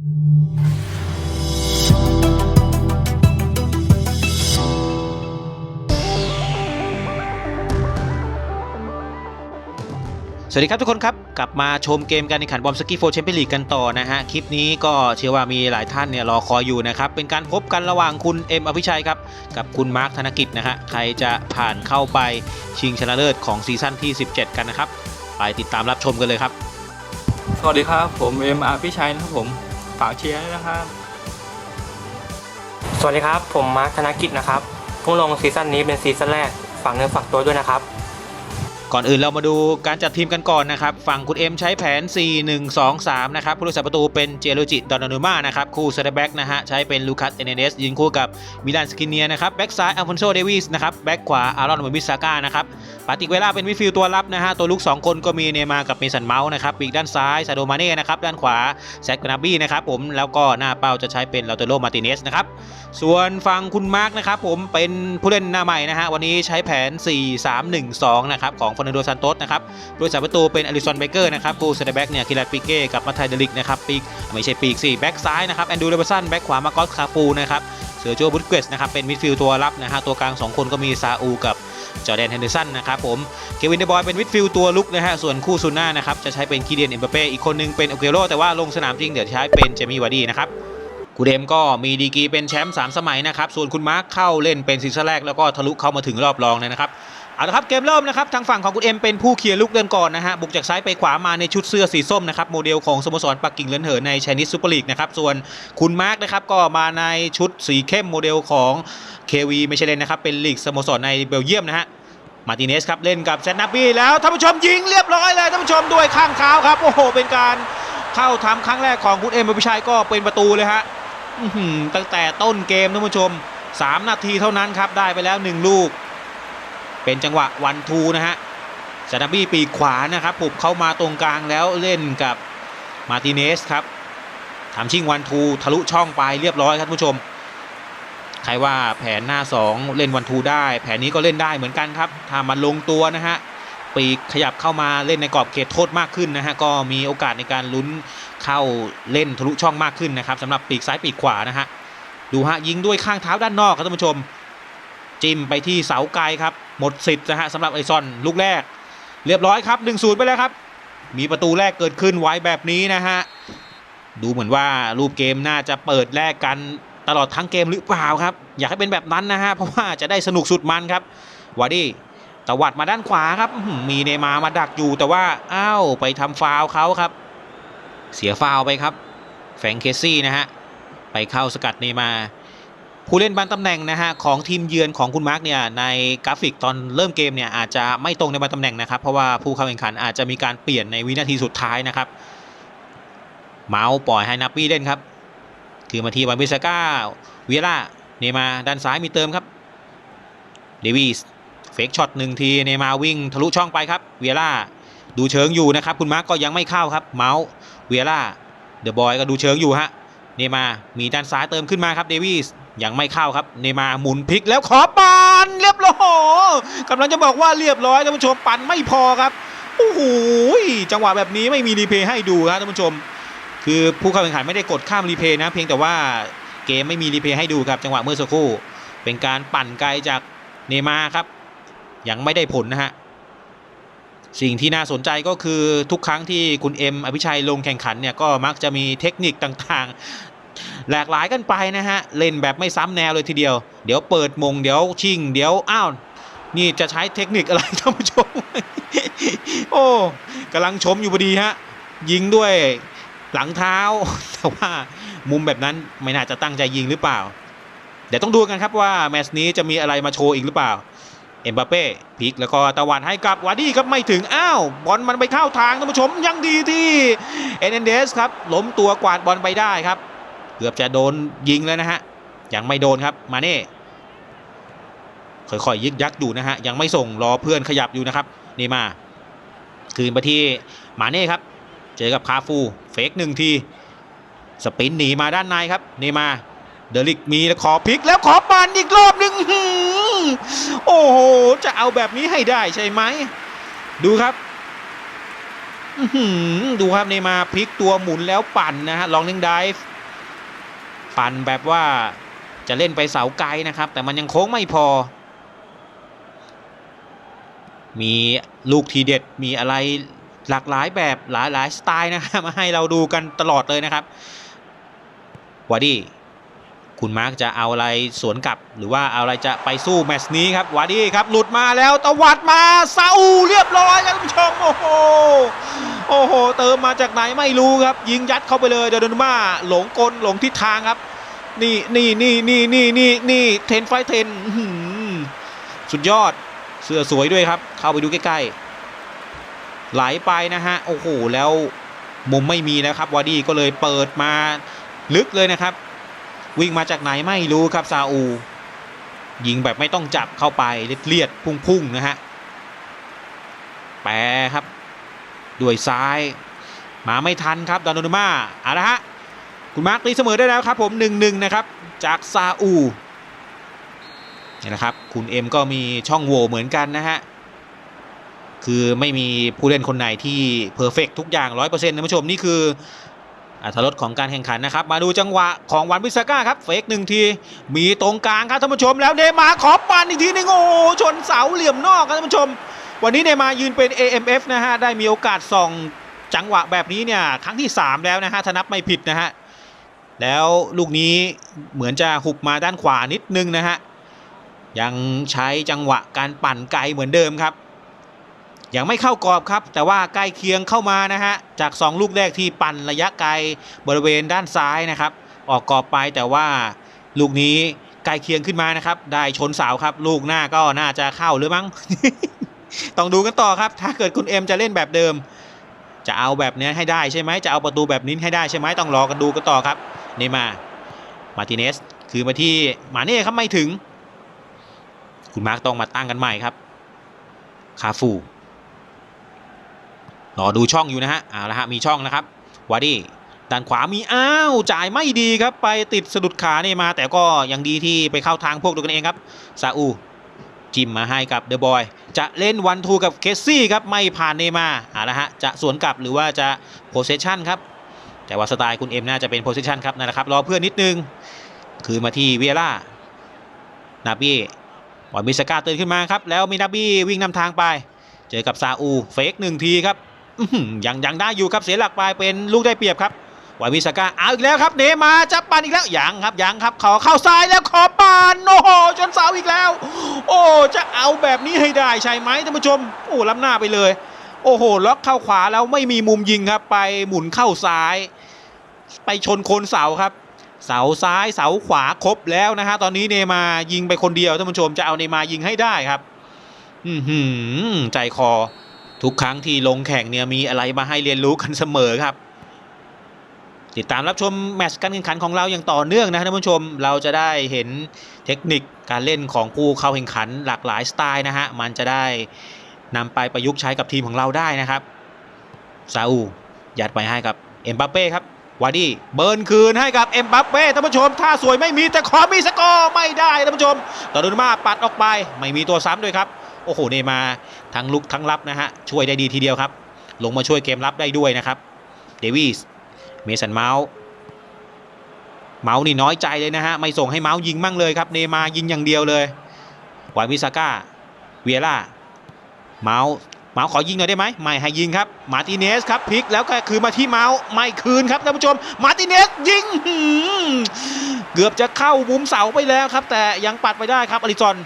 สวัสดีครับทุกคนครับ กลับมาชมเกมการแข่งขันบอมสกี้โฟแชมเปี้ยนลีกกันต่อนะฮะ คลิปนี้ก็เชื่อว่ามีหลายท่านเนี่ยรอคอยอยู่นะครับ เป็นการพบกันระหว่างคุณเอ็มอภิชัยครับ กับคุณมาร์คธนกิจนะฮะ ใครจะผ่านเข้าไปชิงชนะเลิศของซีซั่นที่ 17 กันนะครับ ไปติดตามรับชมกันเลยครับ สวัสดีครับ ผมเอ็มอาร์พี่ชัยนะครับผม ฝากเชียร์ด้วยนะครับ สวัสดีครับ ผมมาร์คธนกิจนะครับเพิ่งลงซีซั่นนี้เป็นซีซั่นแรกฝากเนื้อฝากตัวด้วยนะครับ ก่อนอื่นเรามาดูการจัดทีมกันก่อนนะครับ ฝั่งคุณเอ็มใช้แผน 4 1 2 3 นะครับผู้รักษาประตูเป็นเจโรจิดอนนูมานะครับคู่เซนเตอร์แบ็กนะฮะใช้เป็นลูคัสเอเนเดสยืนคู่กับมิลานสกินเนียนะครับแบ็กซ้ายอัลฟอนโซเดวิสนะครับแบ็กขวาอารอนเมมิสซาก้านะครับปาติกเวล่าเป็นมิฟิลด์ตัวรับนะฮะตัวลุก 2 คนก็มีเนมากับเมสันเมาส์นะครับปีกด้านซ้ายซาโดมาเน่นะครับด้านขวาแซดกนาบี้นะครับผมแล้วก็หน้าเป้าจะใช้เป็นลาเตโรมาติเนสนะครับส่วนฝั่งคุณมาร์กนะครับผมเป็นผู้เล่นหน้าใหม่นะฮะวันนี้ใช้แผน 4 3 1 2 นะครับของอันโดซันโตสนะครับโดยสาประตูเป็นอลิซอนเบเกอร์นะครับคู่เซนเตอร์แบ็กเนี่ยคิรัตปิเก้กับมาไทเดลิกนะครับปีกไม่ใช่ปีกสี่แบ็กซ้ายนะครับแอนดูเรเบอร์สันแบ็กขวามากอสคาฟูนะครับเสือโจบุตเกสนะครับเป็นมิดฟิลด์ตัวรับนะฮะตัวกลาง 2 คนก็มีซาอูกับจอร์แดนเฮนเดอร์สันนะครับผมเควินเดบอยเป็นมิดฟิลด์ตัวลุกนะฮะส่วนคู่ซูน่านะครับจะใช้เป็นคีเดียนเอ็มเปเป้อีกคนนึงเป็นโอเกโรแต่ว่าลงสนามจริงเดี๋ยวใช้เป็นเจมี่วาร์ดีนะครับกูเดมก็มีดีกีเป็นแชมป์3สมัยนะครับ ส่วนคุณมาร์คเข้าเล่นเป็นซีซั่นแรกแล้วก็ทะลุเข้ามาถึงรอบรองเลยนะครับ เอาละครับเกมเริ่มนะครับทางฝั่งของคุณเอ็มเป็นผู้เคลียร์ลูกเดินก่อนนะฮะบุกจากซ้ายไปขวามาในชุดเสื้อสีส้มนะครับโมเดลของสโมสรปักกิ่งเลินเหินในชนิสซูเปอร์ลีกนะครับส่วนคุณมาร์คนะครับก็มาในชุดสีเข้มโมเดลของเควีไม่ใช่เลนนะครับเป็นลีกสโมสรในเบลเยียมนะฮะมาร์ติเนสครับเล่นกับเซนนาบี้แล้วท่านผู้ชมยิงเรียบร้อยเลยท่านผู้ชมด้วยข้างเท้าครับโอ้โหเป็นการเข้าทำครั้งแรกของคุณเอ็มอภิชัยก็เป็นประตูเลยฮะอื้อหือตั้งแต่ต้นเกมท่านผู้ชม 3 นาทีเท่านั้นครับได้ไปแล้ว 1 ลูก เป็นจังหวะวันทูนะฮะซานาบี้ปีกขวานะครับปุบเข้ามาตรงกลางแล้วเล่นกับมาติเนสครับทำชิงวันทูทะลุช่องไปเรียบร้อยครับผู้ชม ใครว่าแผนหน้า 2 เล่นวันทูได้ แผนนี้ก็เล่นได้เหมือนกันครับ ถ้ามันลงตัวนะฮะปีกขยับเข้ามาเล่นในกรอบเขตโทษมากขึ้นนะฮะก็มีโอกาสในการลุ้นเข้าเล่นทะลุช่องมากขึ้นนะครับสำหรับปีกซ้ายปีกขวานะฮะดูฮะยิงด้วยข้างเท้าด้านนอกครับท่านผู้ชม จิ้มไปที่เสาไกลครับ หมดสิทธิ์นะฮะสำหรับไอซอนลูกแรก เรียบร้อยครับ 1 0 ไปแล้วครับ มีประตูแรกเกิดขึ้นไว้แบบนี้นะฮะ ดูเหมือนว่ารูปเกมน่าจะเปิดแลกกันตลอดทั้งเกมหรือเปล่าครับ อยากให้เป็นแบบนั้นนะฮะ เพราะว่าจะได้สนุกสุดมันครับวาร์ดี้ตวัดมาด้านขวาครับ มีเนมามาดักอยู่แต่ว่าอ้าวไปทำฟาวเขาครับ เสียฟาวไปครับ แฟงเคสซี่นะฮะ ไปเข้าสกัดเนมา ผู้เล่นบางตำแหน่งนะฮะของทีมเยือนของคุณมาร์กเนี่ยในกราฟิกตอนเริ่มเกมเนี่ยอาจจะไม่ตรงในบางตำแหน่งนะครับเพราะว่าผู้เข้าแข่งขันอาจจะมีการเปลี่ยนในวินาทีสุดท้ายนะครับ เมาส์ปล่อยให้นับปี้เล่นครับคือมาทีวันบิสก้าเวียร่าเนย์มาด้านซ้ายมีเติมครับเดวิสเฟกช็อตหนึ่งทีเนย์มาวิ่งทะลุช่องไปครับเวียร่าดูเชิงอยู่นะครับคุณมาร์กก็ยังไม่เข้าครับเมาส์เวียร่าเดอะบอยก็ดูเชิงอยู่ฮะเนย์มามีด้านซ้ายเติมขึ้นมาครับเดวิส ยังไม่เข้าครับเนมาหมุนพลิกแล้วขอปันเรียบร้อยกำลังจะบอกว่าเรียบร้อยท่านผู้ชมปันไม่พอครับโอ้โหจังหวะแบบนี้ไม่มีรีเพย์ให้ดูครับท่านผู้ชม คือผู้เข้าแข่งขันไม่ได้กดข้ามรีเพย์นะ เพียงแต่ว่าเกมไม่มีรีเพย์ให้ดูครับจังหวะเมื่อสักครู่ เป็นการปั่นไกลจากเนมาครับ ยังไม่ได้ผลนะฮะสิ่งที่น่าสนใจก็คือทุกครั้งที่คุณเอ็มอภิชัยลงแข่งขันเนี่ยก็มักจะมีเทคนิคต่างๆ หลากหลายกันไปนะฮะ เล่นแบบไม่ซ้ำแนวเลยทีเดียว เดี๋ยวเปิดมง เดี๋ยวชิง เดี๋ยวอ้าว นี่จะใช้เทคนิคอะไรท่านผู้ชม โอ้กำลังชมอยู่พอดีฮะ ยิงด้วยหลังเท้า แต่ว่ามุมแบบนั้นไม่น่าจะตั้งใจยิงหรือเปล่า เดี๋ยวต้องดูกันครับว่าแมตช์นี้จะมีอะไรมาโชว์อีกหรือเปล่า เอ็มบัปเป้พลิกแล้วก็ตะวันให้กับวาร์ดี้ครับไม่ถึง อ้าว บอลมันไปเข้าทางท่านผู้ชมยังดีที่เอ็นเดสครับล้มตัวกวาดบอลไปได้ครับ เกือบจะโดนยิงแล้วนะฮะ ยังไม่โดนครับมาเน่ค่อยๆยึกยักอยู่นะฮะ ยังไม่ส่งรอเพื่อนขยับอยู่นะครับ นี่มา คืนไปที่มาเน่ครับ เจอกับคาฟูเฟกหนึ่งที สปินหนีมาด้านในครับ นี่มา เดลิกมีแล้วขอพลิกแล้วขอปานอีกรอบหนึ่งโอ้โห จะเอาแบบนี้ให้ได้ใช่ไหม ดูครับดูครับเนมาพลิกตัวหมุนแล้วปั่นนะฮะลองเล่งไดฟ์ ปั่นแบบว่าจะเล่นไปเสาไกลนะครับ แต่มันยังโค้งไม่พอ มีลูกทีเด็ดมีอะไรหลากหลายแบบหลายหลายสไตล์นะครับมาให้เราดูกันตลอดเลยนะครับวาดี้ คุณมาร์กจะเอาอะไรสวนกลับ หรือว่าเอาอะไรจะไปสู้แมตช์นี้ครับวาดี้ครับ หลุดมาแล้วตวัดมาซาอูเรียบร้อยครับท่านผู้ชมโอ้โหโอ้โห เติมมาจากไหนไม่รู้ครับ ยิงยัดเข้าไปเลยเดนมาหลงกลหลงทิศทางครับ นี่นี่นี่นี่นี่นี่นี่เทนไฟเทนสุดยอดเสื้อสวยด้วยครับ เข้าไปดูใกล้ๆ ไหลไปนะฮะ โอ้โห แล้วมุมไม่มีนะครับวาดี้ก็เลยเปิดมาลึกเลยนะครับ วิ่งมาจากไหนไม่รู้ครับซาอู ยิงแบบไม่ต้องจับเข้าไปเลียดๆพุ่งๆนะฮะแปรครับ ด้วยซ้าย มาไม่ทันครับดอนโดมาเอาละฮะคุณมาร์คตีเสมอได้แล้วครับ ผม1-1นะครับ จากซาอูนี่นะครับ คุณเอ็มก็มีช่องโหว่เหมือนกันนะฮะ คือไม่มีผู้เล่นคนไหนที่เพอร์เฟกทุกอย่าง 100%นะผู้ชม นี่คือ อัตรสของการแข่งขันนะครับ มาดูจังหวะของวันวิสก้าครับ เฟกหนึ่งที มีตรงกลางครับท่านผู้ชม แล้วเนมาขอปันอีกทีนึงโอ้ชนเสาเหลี่ยมนอกครับท่านผู้ชม วันนี้เนมายืนเป็น AMF นะฮะ ได้มีโอกาสส่องจังหวะแบบนี้เนี่ยครั้งที่ 3 แล้วนะฮะถ้านับไม่ผิดนะฮะ แล้วลูกนี้เหมือนจะหุบมาด้านขวานิดนึงนะฮะ ยังใช้จังหวะการปั่นไกลเหมือนเดิมครับ ยังไม่เข้ากรอบครับ แต่ว่าใกล้เคียงเข้ามานะฮะ จาก 2 ลูกแรกที่ปั่นระยะไกลบริเวณด้านซ้ายนะครับ ออกกรอบไปแต่ว่าลูกนี้ใกล้เคียงขึ้นมานะครับ ได้ชนเสาครับ ลูกหน้าก็น่าจะเข้าหรือมั้ง ต้องดูกันต่อครับ ถ้าเกิดคุณเอ็มจะเล่นแบบเดิม จะเอาแบบนี้ให้ได้ใช่ไหมจะเอาประตูแบบนี้ให้ได้ใช่ไหมต้องรอกันดูกันต่อครับเนย์มา มาร์ติเนส คือมาที่มาเน่ครับไม่ถึง คุณมาร์กต้องมาตั้งกันใหม่ครับ คาฟู รอดูช่องอยู่นะฮะเอาละฮะมีช่องนะครับวาดี้ด้านขวามีอ้าวจ่ายไม่ดีครับไปติดสะดุดขาเนี่ยมา แต่ก็ยังดีที่ไปเข้าทางพวกตัวกันเองครับซาอูจิมมาให้กับเดอะบอยจะเล่นวันทูกับเคสซี่ครับไม่ผ่านเนย์มาร์เอาละฮะจะสวนกลับหรือว่าจะโพเซชันครับแต่ว่าสไตล์คุณเอ็มน่าจะเป็นโพเซชันครับนั่นแหละครับรอเพื่อนนิดนึงคือมาที่เวียร่านาบี้บอลมิสกาเตื่นขึ้นมาครับแล้วมีนาบี้วิ่งนำทางไป เจอกับซาอูเฟกหนึ่งทีครับ ยังยังได้อยู่ครับเสียหลักไปเป็นลูกได้เปรียบครับวายมิสกาเอาอีกแล้วครับเนมาจะปันอีกแล้วยังครับยังครับขอเข้าซ้ายแล้วขอปั่นโอ้โหจนเสาอีกแล้ว โอ้จะเอาแบบนี้ให้ได้ใช่ไหมท่านผู้ชมโอ้ล้ำหน้าไปเลย โอ้โหล็อกเข้าขวาแล้วไม่มีมุมยิงครับไปหมุนเข้าซ้าย ไปชนโคนเสาครับ เสาซ้ายเสาขวาครบแล้วนะฮะตอนนี้เนมายิงไปคนเดียวท่านผู้ชมจะเอาเนมายิงให้ได้ครับ อือหือใจคอ ทุกครั้งที่ลงแข่งเนี่ยมีอะไรมาให้เรียนรู้กันเสมอครับ ติดตามรับชมแมตช์การแข่งขันของเราอย่างต่อเนื่องนะท่านผู้ชมเราจะได้เห็นเทคนิคการเล่นของผู้เข้าแข่งขันหลากหลายสไตล์นะฮะมันจะได้นำไปประยุกต์ใช้กับทีมของเราได้นะครับซาอูยัดไปให้กับเอ็มบัปเป้ครับวาดี้เบิร์นคืนให้กับเอ็มบัปเป้ท่านผู้ชมท่าสวยไม่มีแต่ขอมีสกอร์ไม่ได้ท่านผู้ชมตอรุนมาปัดออกไปไม่มีตัวซ้ำด้วยครับ โอ้โหเนย์มา ทั้งลุกทั้งรับนะฮะช่วยได้ดีทีเดียวครับ ลงมาช่วยเกมรับได้ด้วยนะครับเดวิสเมสันเมาส์เมาส์นี่น้อยใจเลยนะฮะไม่ส่งให้เมาส์ยิงมั่งเลยครับเนย์มายิงอย่างเดียวเลยวายมิซาก้าเวียร่าเมาส์เมาส์ขอยิงหน่อยได้ไหมไม่ให้ยิงครับ มาร์ติเนสครับพลิกแล้วก็คือมาที่เมาส์ไม่คืนครับท่านผู้ชม มาร์ติเนสยิงเกือบจะเข้ามุมเสาไปแล้วครับ แต่ยังปัดไปได้ครับอลิซอน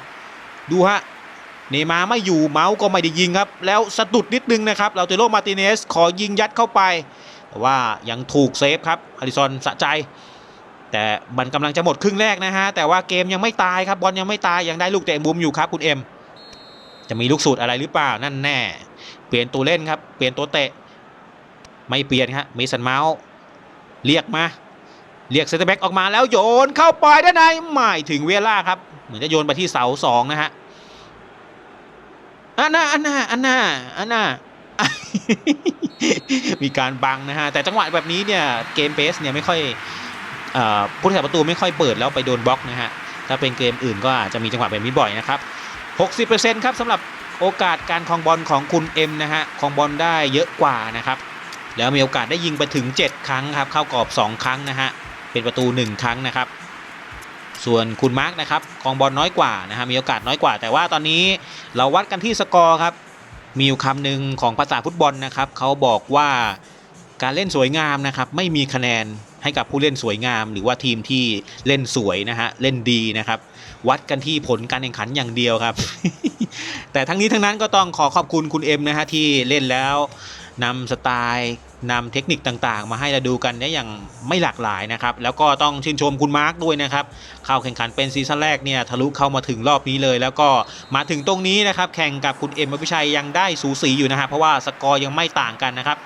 ดูฮะ เนย์มาไม่อยู่เมาส์ก็ไม่ได้ยิงครับ แล้วสะดุดนิดนึงนะครับเราเตโรมาติเนสขอยิงยัดเข้าไป แต่ว่ายังถูกเซฟครับอลิซอนสะใจ แต่มันกำลังจะหมดครึ่งแรกนะฮะ แต่ว่าเกมยังไม่ตายครับบอลยังไม่ตายยังได้ลูกเตะมุมอยู่ครับคุณเอ็ม จะมีลูกสูตรอะไรหรือเปล่านั่นแน่ เปลี่ยนตัวเล่นครับเปลี่ยนตัวเตะ ไม่เปลี่ยนครับเมสันเมาส์เรียกมาเรียกเซตแบ็กออกมาแล้วโยนเข้าไปด้านในไม่ถึงเวล่าครับ เหมือนจะโยนไปที่เสาสองนะฮะ อันน่าอันน่าอันน่าอันน่ามีการบังนะฮะ แต่จังหวะแบบนี้เนี่ยเกมเบสเนี่ยไม่ค่อยเอ่อผู้รักษาประตูไม่ค่อยเปิดแล้วไปโดนบล็อกนะฮะ ถ้าเป็นเกมอื่นก็อาจจะมีจังหวะแบบนี้บ่อยนะครับ 60%ครับสำหรับโอกาสการครองบอลของคุณเอ็มนะฮะครองบอลได้เยอะกว่านะครับ แล้วมีโอกาสได้ยิงไปถึง 7 ครั้งครับ เข้ากรอบ 2 ครั้งนะฮะ เป็นประตู 1 ครั้งนะครับ ส่วนคุณมาร์กนะครับครองบอลน้อยกว่านะฮะมีโอกาสน้อยกว่า แต่ว่าตอนนี้เราวัดกันที่สกอร์ครับมีอยู่คำหนึ่งของภาษาฟุตบอลนะครับเขาบอกว่าการเล่นสวยงามนะครับไม่มีคะแนนให้กับผู้เล่นสวยงาม หรือว่าทีมที่เล่นสวยนะฮะเล่นดีนะครับ วัดกันที่ผลการแข่งขันอย่างเดียวครับ แต่ทั้งนี้ทั้งนั้นก็ต้องขอขอบคุณคุณเอ็มนะฮะที่เล่นแล้วนำสไตล์ นำเทคนิคต่างๆ มาให้เราดูกันได้อย่างไม่หลากหลายนะครับแล้วก็ต้องชื่นชมคุณมาร์คด้วยนะครับเข้าแข่งขันเป็นซีซั่นแรกเนี่ยทะลุเข้ามาถึงรอบนี้เลย แล้วก็มาถึงตรงนี้นะครับแข่งกับคุณเอ็มอภิชัยยังได้สูสีอยู่นะฮะเพราะว่าสกอร์ยังไม่ต่างกันนะครับ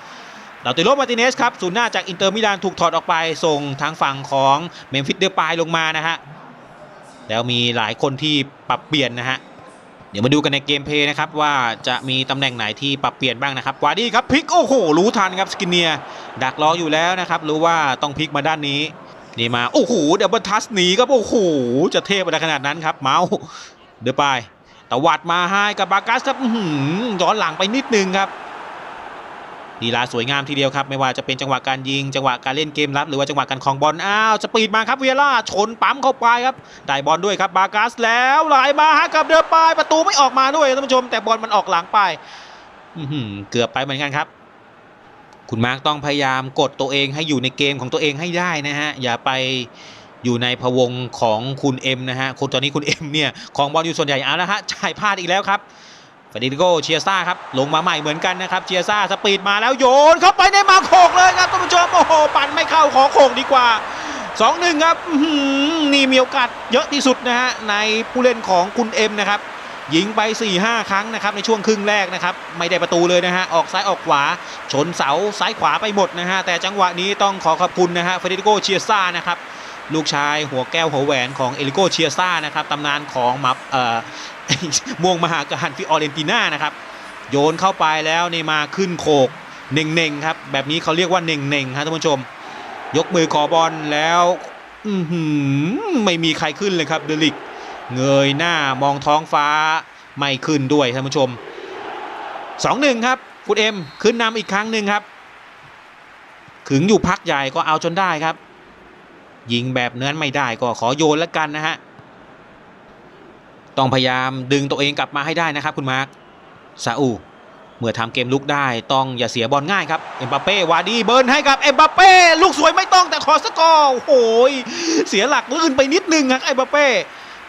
ลาติโรมาติเนสครับศูนย์หน้าจากอินเตอร์มิลานถูกถอดออกไปส่งทางฝั่งของเมมฟิสเดอร์ปายลงมานะฮะแล้วมีหลายคนที่ปรับเปลี่ยนนะฮะ เดี๋ยวมาดูกันในเกมเพย์นะครับว่าจะมีตำแหน่งไหนที่ปรับเปลี่ยนบ้างนะครับวาดี้ครับพลิกโอ้โหรู้ทันครับสกินเนียดักรออยู่แล้วนะครับรู้ว่าต้องพลิกมาด้านนี้นี่มาโอ้โหเดบเบิลทัสหนีครับโอ้โหจะเทพอะไรขนาดนั้นครับเมาส์เดือปายตวัดมาให้กับบากัสครับหือย้อนหลังไปนิดนึงครับ ลีลาสวยงามทีเดียวครับ ไม่ว่าจะเป็นจังหวะการยิง จังหวะการเล่นเกมรับ หรือว่าจังหวะการคลองบอล อ้าว สปีดมาครับเวียร่า ชนปั๊มเข้าไปครับ ได้บอลด้วยครับ บากัสแล้วไหลมาฮะกับเดือปายประตูไม่ออกมาด้วยท่านผู้ชม แต่บอลมันออกหลังไปเกือบไปเหมือนกันครับ คุณมาร์กต้องพยายามกดตัวเองให้อยู่ในเกมของตัวเองให้ได้นะฮะ อย่าไปอยู่ในพวงของคุณเอ็มนะฮะคนตอนนี้คุณเอ็มเนี่ยของบอลอยู่ส่วนใหญ่เอาละฮะจ่ายพลาดอีกแล้วครับ เฟาดิโกเชียซ่าครับ ลงมาใหม่เหมือนกันนะครับเชียซ่าสปีดมาแล้วโยนเข้าไปในมาโขกเลยครับท่านผู้ชมโอ้โหปั่นไม่เข้าขอโขกดีกว่า 2-1 ครับนี่มีโอกาสเยอะที่สุดนะฮะในผู้เล่นของคุณเอ็มนะครับยิงไป 4-5 ครั้งนะครับในช่วงครึ่งแรกนะครับไม่ได้ประตูเลยนะฮะออกซ้ายออกขวา ชนเสาซ้ายขวาไปหมดนะฮะแต่จังหวะนี้ต้องขอขอบคุณนะฮะเฟาดิโกเชียซ่านะครับ ลูกชายหัวแก้วหัวแหวนของเอลิโกเชียซ่านะครับตำนานของมับเอ่อม่วงมหาการฟิออเรนติน่านะครับโยนเข้าไปแล้วเนมาขึ้นโขกเน่งๆครับแบบนี้เขาเรียกว่าเน่งๆครับท่านผู้ชม ยกมือขอบอลแล้วอือหือไม่มีใครขึ้นเลยครับเดลิกเงยหน้ามองท้องฟ้าไม่ขึ้นด้วยท่านผู้ชม 2-1 ครับคุณเอ็มขึ้นนำอีกครั้งหนึ่งครับขึงอยู่พักใหญ่ก็เอาจนได้ครับ ยิงแบบเนื้อนไม่ได้ก็ขอโยนแล้วกันนะฮะ ต้องพยายามดึงตัวเองกลับมาให้ได้นะครับคุณมาร์คซาอูเมื่อทำเกมลุกได้ต้องอย่าเสียบอลง่ายครับ เอ็มบัปเป้วาดีเบิร์นให้กับ เอ็มบัปเป้ลูกสวยไม่ต้องแต่ขอสกอร์โอ้โหยเสียหลักลื่นไปนิดนึงครับเอ็มบัปเป้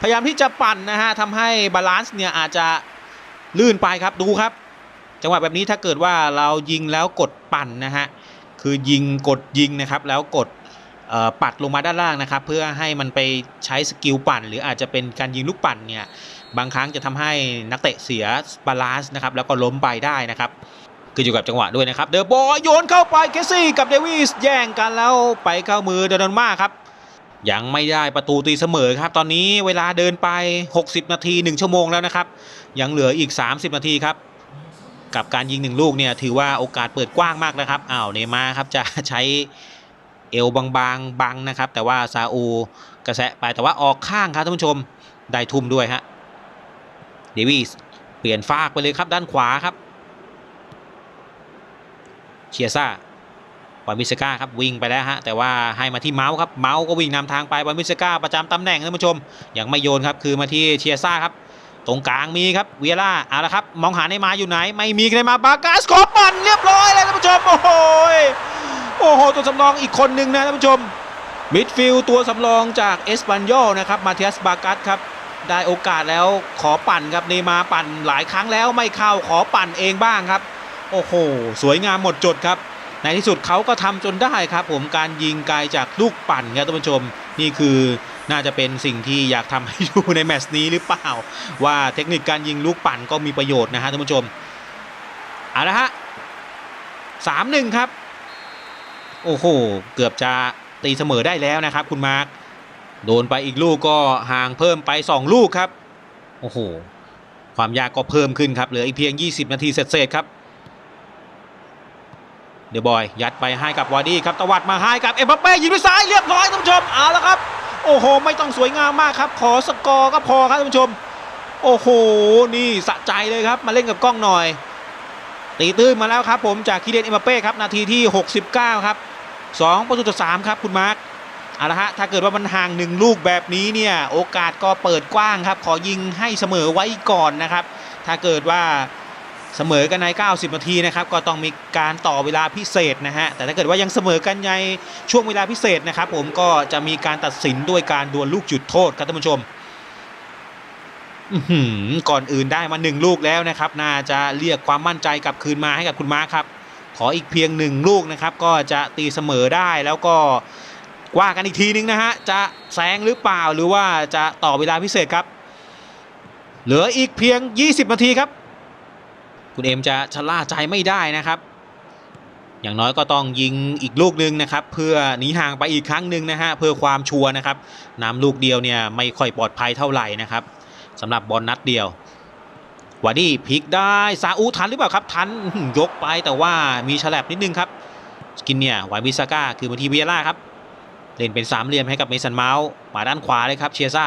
พยายามที่จะปั่นนะฮะทำให้บาลานซ์เนี่ยอาจจะลื่นไปครับดูครับ จังหวะแบบนี้ถ้าเกิดว่าเรายิงแล้วกดปั่นนะฮะคือยิงกดยิงนะครับแล้วกด ปัดลงมาด้านล่างนะครับเพื่อให้มันไปใช้สกิลปั่น หรืออาจจะเป็นการยิงลูกปั่นเนี่ยบางครั้งจะทำให้นักเตะเสียบาลานซ์นะครับแล้วก็ล้มไปได้นะครับคืออยู่กับจังหวะด้วยนะครับเดอะบอยโยนเข้าไปเคสซี่กับเดวิสแย่งกันแล้วไปเข้ามือเดนอนมาครับยังไม่ได้ประตูตีเสมอครับ ตอนนี้เวลาเดินไป 60 นาที 1 ชั่วโมงแล้วนะครับ ยังเหลืออีก 30 นาทีครับ กับการยิงหนึ่งลูกเนี่ยถือว่าโอกาสเปิดกว้างมากนะครับอ้าวเนมาร์ครับจะใช้ เอวบางๆบังนะครับ แต่ว่าซาอูกระแสะไปแต่ว่าออกข้างครับท่านผู้ชมได้ทุ่มด้วยฮะเดวิสเปลี่ยนฟากไปเลยครับด้านขวาครับเชียซ่าบอลมิสก้าครับวิ่งไปแล้วฮะแต่ว่าให้มาที่เมาส์ครับเมาส์ก็วิ่งนำทางไปบอลมิสก้าประจำตำแหน่งท่านผู้ชมยังไม่โยนครับคือมาที่เชียซ่าครับตรงกลางมีครับเวียร่าเอาละครับมองหาในมาอยู่ไหน ไม่มีในมาบากัสขอปั่นเรียบร้อยเลยท่านผู้ชมโอ้โห โอ้โห ตัวสำรองอีกคนหนึ่งนะท่านผู้ชม มิดฟิลด์ตัวสำรองจากเอสปันยอลนะครับ มาเทียสบากัสครับ ได้โอกาสแล้วขอปั่นครับเนมาร์ปั่นหลายครั้งแล้วไม่เข้าขอปั่นเองบ้างครับ โอ้โห สวยงามหมดจดครับ ในที่สุดเขาก็ทำจนได้ครับ ผมการยิงไกลจากลูกปั่นครับท่านผู้ชม นี่คือน่าจะเป็นสิ่งที่อยากทำให้ดูในแมตช์นี้หรือเปล่า ว่าเทคนิคการยิงลูกปั่นก็มีประโยชน์นะฮะท่านผู้ชมเอาละฮะสามหนึ่งครับ โอ้โห เกือบจะตีเสมอได้แล้วนะครับ คุณมาร์คโดนไปอีกลูกก็ห่างเพิ่มไป 2 ลูกครับ โอ้โห ความยากก็เพิ่มขึ้นครับ เหลืออีกเพียง 20 นาทีเสร็จๆครับ เดยวบอย ยัดไปให้กับวาร์ดี้ครับตวัดมาให้กับเอ็มบัปเป้ยิงด้วยซ้ายเรียบร้อยท่านผู้ชมเอาละครับ โอ้โห ไม่ต้องสวยงามมากครับ ขอสกอร์ก็พอครับท่านผู้ชม โอ้โห นี่สะใจเลยครับ มาเล่นกับกล้องหน่อยตีตื้นมาแล้วครับผมจากคีเดนเอ็มบัปเป้ครับนาทีที่ 69 ครับ 2 ประตูต่อ3ครับคุณมาร์คเอาละฮะถ้าเกิดว่ามันห่างหนึ่งลูกแบบนี้เนี่ยโอกาสก็เปิดกว้างครับ ขอยิงให้เสมอไว้ก่อนนะครับ ถ้าเกิดว่าเสมอกันใน 90 นาทีนะครับก็ต้องมีการต่อเวลาพิเศษนะฮะแต่ถ้าเกิดว่ายังเสมอกันในช่วงเวลาพิเศษนะครับ ผมก็จะมีการตัดสินด้วยการดวลลูกจุดโทษครับท่านผู้ชมก่อนอื่นได้มาหนึ่งลูกแล้วนะครับ น่าจะเรียกความมั่นใจกลับคืนมาให้กับคุณม้าครับ ขออีกเพียงหนึ่งลูกนะครับ ก็จะตีเสมอได้แล้วก็ว่ากันอีกทีนึงนะฮะ จะแซงหรือเปล่าหรือว่าจะต่อเวลาพิเศษครับ เหลืออีกเพียง 20 นาทีครับ คุณเอ็มจะชะล่าใจไม่ได้นะครับ อย่างน้อยก็ต้องยิงอีกลูกหนึ่งนะครับ เพื่อหนีห่างไปอีกครั้งหนึ่งนะฮะเพื่อความชัวร์นะครับนำลูกเดียวเนี่ยไม่ค่อยปลอดภัยเท่าไหร่นะครับสำหรับบอลนัดเดียว วาดี้พลิกได้ซาอูทันหรือเปล่าครับทันยกไปแต่ว่ามีฉลับนิดนึงครับสกินเนี่ยไวบิซาก้าคือมาทีเวียร่าครับเล่นเป็นสามเหลี่ยมให้กับเมสันเมาส์มาด้านขวาเลยครับเชียซ่า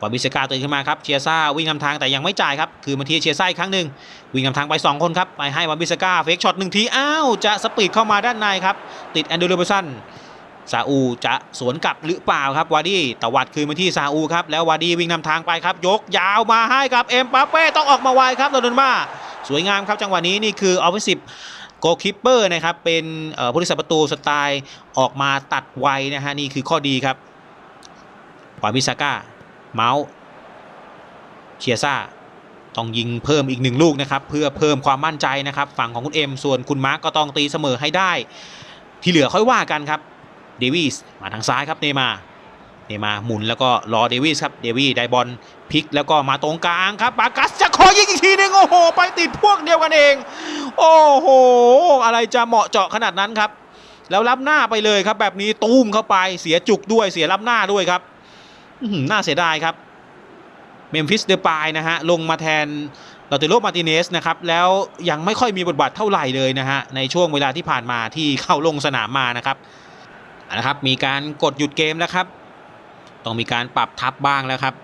วาบิซาก้าตื่นขึ้นมาครับเชียซ่าวิ่งนำทางแต่ยังไม่จ่ายครับคือมาทีเชียซ่าอีกครั้งหนึ่งวิ่งนำทางไป 2 คนครับไปให้วาบิซาก้าเฟกช็อตหนึ่งทีอ้าวจะสปีดเข้ามาด้านในครับติดแอนดูโรเบสัน ซาอูจะสวนกลับหรือเปล่าครับวาดี้ตวัดคืนมาที่ซาอูครับแล้ววาดี้วิ่งนำทางไปครับ ยกยาวมาให้กับเอ็มปาเป้ต้องออกมาไวครับโดนมาสวยงามครับจังหวะนี้นี่คือออฟฟิสิบโกคิปเปอร์นะครับเป็นผู้รักษาประตูสไตล์ออกมาตัดไวนะฮะนี่คือข้อดีครับวามิซาก้าเมาส์เชียซ่าต้องยิงเพิ่มอีกหนึ่งลูกนะครับเพื่อเพิ่มความมั่นใจนะครับฝั่งของคุณเอ็มส่วนคุณมาร์กก็ต้องตีเสมอให้ได้ ที่เหลือค่อยว่ากันครับ เดวิสมาทางซ้ายครับเนมาเนมาหมุนแล้วก็รอเดวิสครับเดวิสได้บอลพลิกแล้วก็มาตรงกลางครับบากัสจะขอยิงอีกทีหนึงโอ้โห ไปติดพวกเดียวกันเอง โอ้โห อะไรจะเหมาะเจาะขนาดนั้นครับ แล้วรับหน้าไปเลยครับ แบบนี้ตูมเข้าไปเสียจุกด้วยเสียรับหน้าด้วยครับหน่าเสียดายครับ เมมฟิสเดปายนะฮะลงมาแทนลอเตโรมาติเนสนะครับแล้วยังไม่ค่อยมีบทบาทเท่าไหร่เลยนะฮะในช่วงเวลาที่ผ่านมาที่เข้าลงสนามมานะครับ นะครับ มีการกดหยุดเกมแล้วครับ ต้องมีการปรับทับบ้างแล้วครับ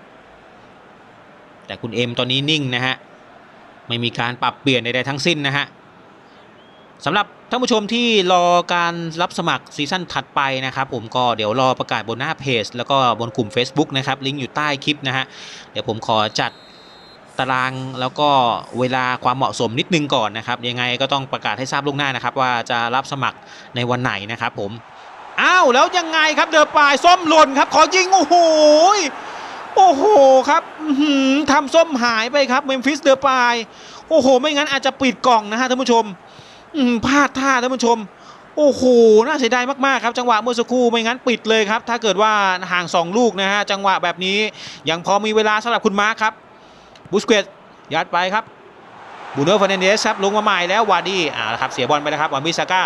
แต่คุณเอ็มตอนนี้นิ่งนะฮะ ไม่มีการปรับเปลี่ยนใดๆทั้งสิ้นนะฮะสำหรับท่านผู้ชมที่รอการรับสมัครซีซั่นถัดไปนะครับ ผมก็เดี๋ยวรอประกาศบนหน้าเพจ แล้วก็บนกลุ่ม Facebook นะครับ ลิงก์อยู่ใต้คลิปนะฮะ เดี๋ยวผมขอจัดตารางแล้วก็เวลาความเหมาะสมนิดนึงก่อนนะครับ ยังไงก็ต้องประกาศให้ทราบล่วงหน้านะครับ ว่าจะรับสมัครในวันไหนนะครับผม อ้าวแล้วยังไงครับเดอปลายส้มหล่นครับ ขอยิงโอ้โหโอ้โหครับทำส้มหายไปครับเมมฟิสเดอปลายโอ้โห ไม่งั้นอาจจะปิดกล่องนะฮะท่านผู้ชมพลาดท่าท่านผู้ชม โอ้โหน่าเสียดายมากๆครับ จังหวะเมื่อสักครู่ไม่งั้นปิดเลยครับ ถ้าเกิดว่าห่าง 2 ลูกนะฮะจังหวะแบบนี้ยังพอมีเวลาสำหรับคุณมาร์คครับบุสเกตยัดไปครับบูโน่ฟาร์นันเดสครับลงมาใหม่แล้ววาร์ดี้อ่าครับเสียบอลไปแล้วครับวามิซาก้า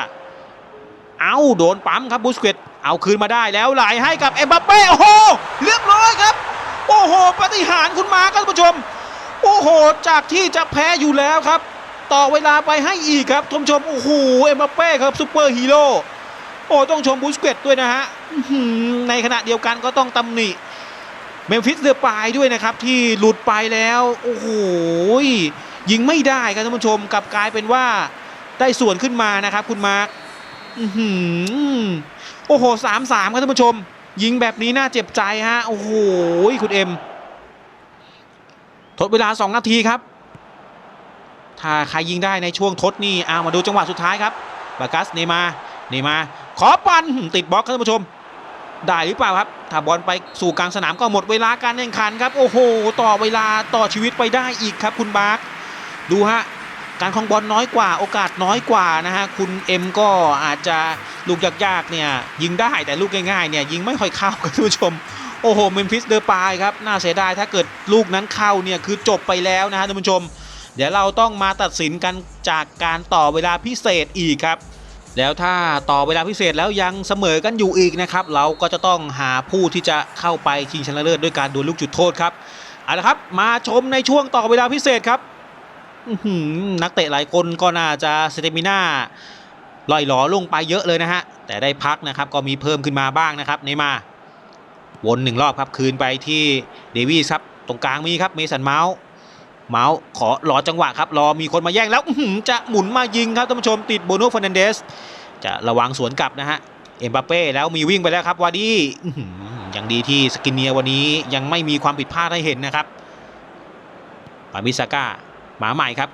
เอาโดนปั๊มครับบุสเกตเอาคืนมาได้แล้วไหลให้กับเอ็มบัปเป้โอ้โหเรียบร้อยครับ โอ้โหปาฏิหารย์คุณมาครับท่านผู้ชม โอ้โห จากที่จะแพ้อยู่แล้วครับ ต่อเวลาไปให้อีกครับท่านผู้ชมโอ้โหเอ็มบัปเป้ครับซูเปอร์ฮีโร่โอ้ต้องชมบุสเกตด้วยนะฮะในขณะเดียวกันก็ต้องตำหนิเมมฟิสเดอปายด้วยนะครับที่หลุดไปแล้วโอ้โหยิงไม่ได้ครับท่านผู้ชมกลับกลายเป็นว่าได้ส่วนขึ้นมานะครับคุณมาร์ค โอ้โหสามสามครับท่านผู้ชม ยิงแบบนี้น่าเจ็บใจฮะ โอ้โห คุณเอ็ม ทดเวลา2นาทีครับ ถ้าใครยิงได้ในช่วงทดนี่เอามาดูจังหวะสุดท้ายครับบากัสเนมา เนมา ขอปันติดบล็อกครับท่านผู้ชม ได้หรือเปล่าครับ ถ้าบอลไปสู่กลางสนามก็หมดเวลาการแข่งขันครับ โอ้โห ต่อเวลาต่อชีวิตไปได้อีกครับ คุณบาร์คดูฮะ การคองบอลน้อยกว่าโอกาสน้อยกว่านะฮะคุณเอ็มก็อาจจะลูกยากๆเนี่ยยิงได้แต่ลูกง่ายๆเนี่ยยิงไม่ค่อยเข้าครับท่านผู้ชมโอ้โหเมมฟิสเดอร์ปายครับน่าเสียดายถ้าเกิดลูกนั้นเข้าเนี่ยคือจบไปแล้วนะฮะท่านผู้ชม เดี๋ยวเราต้องมาตัดสินกันจากการต่อเวลาพิเศษอีกครับ แล้วถ้าต่อเวลาพิเศษแล้วยังเสมอกันอยู่อีกนะครับเราก็จะต้องหาผู้ที่จะเข้าไปชิงชนะเลิศด้วยการดวลลูกจุดโทษครับเอาละครับมาชมในช่วงต่อเวลาพิเศษครับ นักเตะหลายคนก็น่าจะสเตมิน่าลอยหลอลงไปเยอะเลยนะฮะ แต่ได้พักนะครับก็มีเพิ่มขึ้นมาบ้างนะครับเนมา วนหนึ่งรอบครับคืนไปที่เดวิสครับตรงกลางมีครับเมสันเมาส์เมาส์ขอรอจังหวะครับรอมีคนมาแย่งแล้วจะหมุนมายิงครับท่านผู้ชมติดโบโนฟ e ร์นันเดสจะระวังสวนกลับนะฮะเอ็มบัปเป้แล้วมีวิ่งไปแล้วครับวาดี้ยังดีที่สกินเนียวันนี้ยังไม่มีความผิดพลาดให้เห็นนะครับปามิซาก้า หมาใหม่ครับ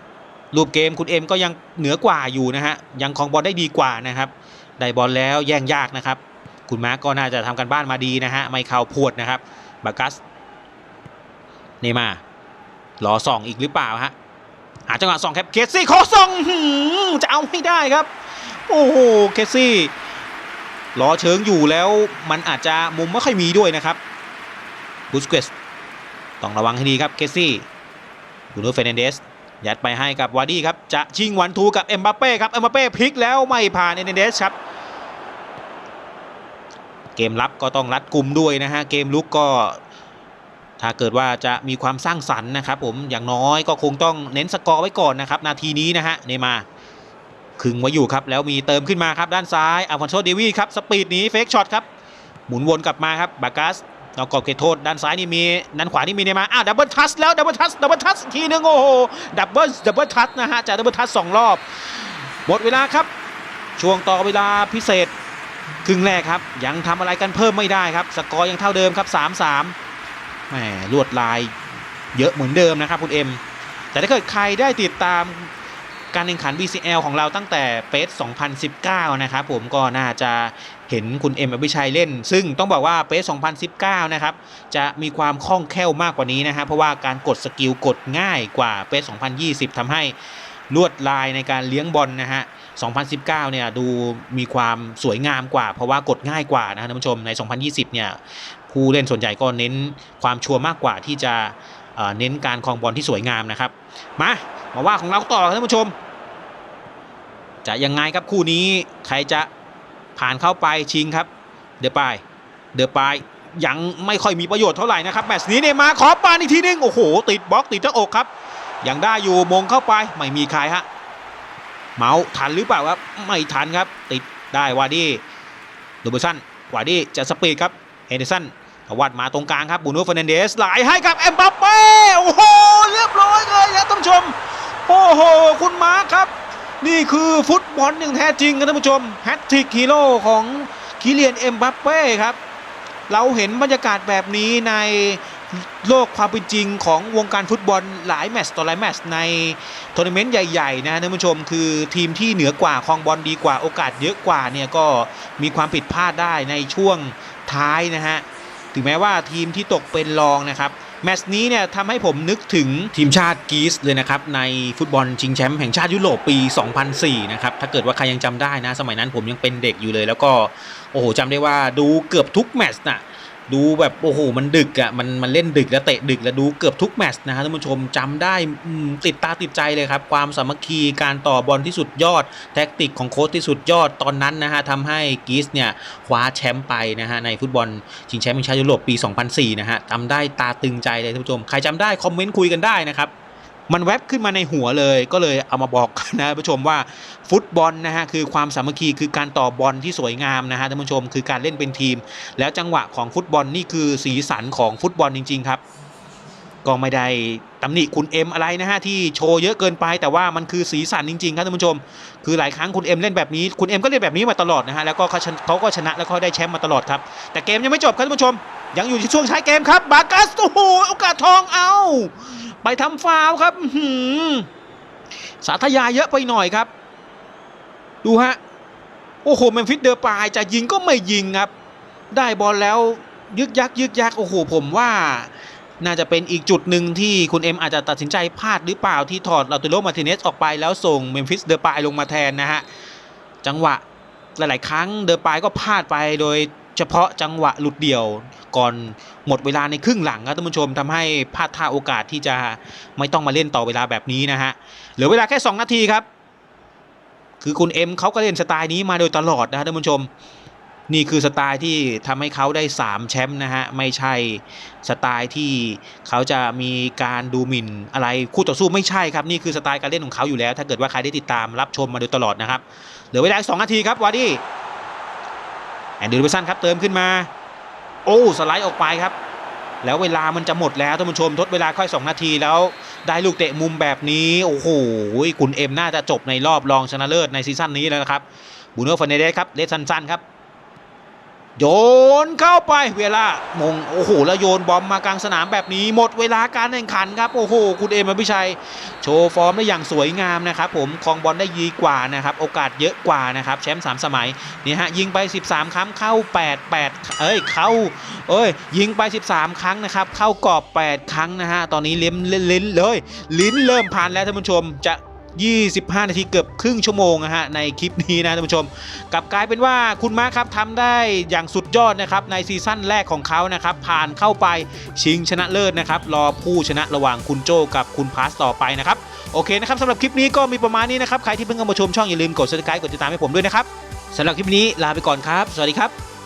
รูปเกมคุณเอ็มก็ยังเหนือกว่าอยู่นะฮะยังครองบอลได้ดีกว่านะครับได้บอลแล้วแย่งยากนะครับ คุณมาร์กก็น่าจะทำกันบ้านมาดีนะฮะไม่เข้าพวดนะครับบากัสเนมาร์รอส่องอีกหรือเปล่าฮะหาจังหวะส่องครับเคสซี่ขอส่องจะเอาให้ได้ครับ โอ้โหเคสซี่รอเชิงอยู่แล้วมันอาจจะมุมไม่ค่อยมีด้วยนะครับบูสเกสต้องระวังให้ดีครับเคสซี่บูโนเฟรนเดส ยัดไปให้กับวาร์ดี้ครับ จะชิงวันทูกับเอ็มบัปเป้ครับ เอ็มบัปเป้พลิกแล้วไม่ผ่านเอเนเดสครับ เกมรับก็ต้องรัดกลุ่มด้วยนะฮะ เกมลุกก็ ถ้าเกิดว่าจะมีความสร้างสรรค์นะครับผม อย่างน้อยก็คงต้องเน้นสกอร์ไว้ก่อนนะครับ นาทีนี้นะฮะ เนย์มาร์ขึงไว้อยู่ครับ แล้วมีเติมขึ้นมาครับ ด้านซ้ายอาฟอนโซเดวีครับ สปีดหนีเฟกช็อตครับ หมุนวนกลับมาครับ บากัส นอกกรอบเขตโทษด้านซ้ายนี่มีด้านขวานี่มีเนี่ยมาอ้าวดับเบิลทัชแล้วดับเบิลทัชดับเบิลทัชทีนึงโอ้โหดับเบิลดับเบิลทัชนะฮะจากดับเบิลทัชสองรอบ หมดเวลาครับ ช่วงต่อเวลาพิเศษครึ่งแรกครับ ยังทำอะไรกันเพิ่มไม่ได้ครับ สกอร์ยังเท่าเดิมครับ3-3แหมลวดลายเยอะเหมือนเดิมนะครับคุณเอ็มแต่ถ้าเกิดใครได้ติดตามการแข่งขัน BCL ของเราตั้งแต่เฟส2019 นะครับผมก็น่าจะ เห็นคุณเอ็มอภิชัยเล่น ซึ่งต้องบอกว่าเฟส2019 นะครับ จะมีความคล่องแคล่วมากกว่านี้นะฮะเพราะว่าการกดสกิลกดง่ายกว่าเฟส2020ทำให้ลวดลายในการเลี้ยงบอลนะฮะ 2019 เนี่ยดูมีความสวยงามกว่า เพราะว่ากดง่ายกว่านะท่านผู้ชมใน 2020 เนี่ยผู้เล่นส่วนใหญ่ก็เน้นความชัวร์มากกว่าที่จะเเน้นการครองบอลที่สวยงามนะครับ มามาว่าของเราต่อครับท่านผู้ชม จะยังไงครับคู่นี้ใครจะ ผ่านเข้าไปชิงครับ เดอปายเดอปายยังไม่ค่อยมีประโยชน์เท่าไหร่นะครับแมตช์นี้เนี่ยมาขอปานอีกทีนึงโอ้โห ติดบล็อกติดหน้าอกครับ ยังได้อยู่มงเข้าไปไม่มีใครฮะเมาส์ทันหรือเปล่าครับไม่ทันครับ ติดได้วาดี้ดูเบอร์สันวาดี้จะสปีดครับเฮนเดอร์สันตวัดมาตรงกลางครับบูโน่เฟรนันเดสไหลให้กับเอ็มบัปเป้โอ้โหเรียบร้อยเลยครับท่านผู้ชม โอ้โห คุณมาร์คครับ นี่คือฟุตบอลอย่างแท้จริงครับท่านผู้ชมแฮตทริกฮีโร่ของคิเลียนเอ็มบัปเป้ครับ เราเห็นบรรยากาศแบบนี้ในโลกความเป็นจริงของวงการฟุตบอลหลายแมตช์ต่อหลายแมตช์ในทัวร์นาเมนต์ใหญ่ๆนะท่านผู้ชมคือทีมที่เหนือกว่าครองบอลดีกว่าโอกาสเยอะกว่าเนี่ยก็มีความผิดพลาดได้ในช่วงท้ายนะฮะถึงแม้ว่าทีมที่ตกเป็นรองนะครับ แมตช์นี้เนี่ยทำให้ผมนึกถึงทีมชาติกรีซเลยนะครับ ในฟุตบอลชิงแชมป์แห่งชาติยุโรปปี 2004 นะครับ ถ้าเกิดว่าใครยังจำได้นะ สมัยนั้นผมยังเป็นเด็กอยู่เลย แล้วก็ โอ้โหจำได้ว่าดูเกือบทุกแมตช์น่ะ ดูแบบโอ้โหมันดึกอะ่ะมันมันเล่นดึกแล้วเตะดึกแล้วดูเกือบทุกแมตช์นะฮะท่านผู้ชมจำได้ติดตาติดใจเลยครับ ความสามัคคีการต่อบอลที่สุดยอด แท็กติกของโค้ชที่สุดยอดตอนนั้นนะฮะทำให้กีสเนี่ยคว้าแชมป์ไปนะฮะในฟุตบอลชิงแชมป์แห่งชาติยุโรปปี 2004 นะฮะจำได้ตาตึงใจเลยท่านผู้ชม ใครจำได้คอมเมนต์คุยกันได้นะครับ มันแวบขึ้นมาในหัวเลย ก็เลยเอามาบอกนะท่านผู้ชมว่าฟุตบอลนะฮะคือความสามัคคีคือการต่อบอลที่สวยงามนะฮะท่านผู้ชมคือการเล่นเป็นทีม แล้วจังหวะของฟุตบอลนี่คือสีสันของฟุตบอลจริง ๆ ครับก็ไม่ได้ตำหนิคุณเอ็มอะไรนะฮะที่โชว์เยอะเกินไป แต่ว่ามันคือสีสันจริงๆครับท่านผู้ชม คือหลายครั้งคุณเอ็มเล่นแบบนี้คุณเอ็มก็เล่นแบบนี้มาตลอดนะฮะแล้วก็เขาชนะเขาก็ชนะแล้วก็ได้แชมป์มาตลอดครับแต่เกมยังไม่จบครับท่านผู้ชม ยังอยู่ที่ช่วงท้ายเกมครับบากัสโอ้โหโอกาสทองเอา ไปทำฟาวครับหือสาธยายเยอะไปหน่อยครับ ดูฮะ โอ้โหเมมฟิสเดอร์ปายจะยิงก็ไม่ยิงครับ ได้บอลแล้วยึกยักยึกยักโอ้โหผมว่าน่าจะเป็นอีกจุดหนึ่งที่คุณเอ็มอาจจะตัดสินใจพลาดหรือเปล่าที่ถอดลาตูโรมาติเนสออกไปแล้วส่งเมมฟิสเดอร์ปายลงมาแทนนะฮะ จังหวะหลาย ๆ ครั้งเดอร์ปายก็พลาดไปโดย เฉพาะจังหวะหลุดเดี่ยวก่อนหมดเวลาในครึ่งหลังครับท่านผู้ชมทำให้พลาดท่าโอกาสที่จะไม่ต้องมาเล่นต่อเวลาแบบนี้นะฮะเหลือเวลาแค่ 2 นาทีครับ คือคุณเอ็มเขาก็เล่นสไตล์นี้มาโดยตลอดนะฮะท่านผู้ชม นี่คือสไตล์ที่ทำให้เขาได้ 3 แชมป์นะฮะไม่ใช่สไตล์ที่เขาจะมีการดูหมิ่นอะไรคู่ต่อสู้ไม่ใช่ครับนี่คือสไตล์การเล่นของเขาอยู่แล้ว ถ้าเกิดว่าใครได้ติดตามรับชมมาโดยตลอดนะครับเหลือเวลาอีกสองนาทีครับวาร์ดี้ แอนดูเบสันครับเติมขึ้นมา โอ้สไลด์ออกไปครับ แล้วเวลามันจะหมดแล้วท่านผู้ชมทดเวลาค่อย 2 นาทีแล้ว ได้ลูกเตะมุมแบบนี้ โอ้โหคุณเอ็มน่าจะจบในรอบรองชนะเลิศในซีซั่นนี้แล้วนะครับบูโน่ฟานเดสครับเลสสั้นๆครับ โยนเข้าไปเวลามงโอ้โหแล้วโยนบอมมากลางสนามแบบนี้ หมดเวลาการแข่งขันครับโอ้โหคุณเอ็มอภิชัย โชว์ฟอร์มได้อย่างสวยงามนะครับผมครองบอลได้ดีกว่านะครับโอกาสเยอะกว่านะครับแชมป์สามสมัยนี่ฮะยิงไป 13 ครั้งเข้า 8 8 เอ้ยเข้าเอ้ยยิงไป 13 ครั้งนะครับเข้ากรอบ 8 ครั้งนะฮะตอนนี้เลิ้มลิ้นเลย ลิ้นเริ่มพันแล้วท่านผู้ชมจะ 25 นาทีเกือบครึ่งชั่วโมงนะฮะในคลิปนี้นะท่านผู้ชมกลับกลายเป็นว่าคุณมาร์คครับทำได้อย่างสุดยอดนะครับในซีซั่นแรกของเขานะครับผ่านเข้าไปชิงชนะเลิศนะครับรอผู้ชนะระหว่างคุณโจกับคุณพาสต่อไปนะครับโอเคนะครับสำหรับคลิปนี้ก็มีประมาณนี้นะครับใครที่เพิ่งเข้ามาชมช่องอย่าลืมกด subscribe กดติดตามให้ผมด้วยนะครับสำหรับคลิปนี้ลาไปก่อนครับ สวัสดีครับ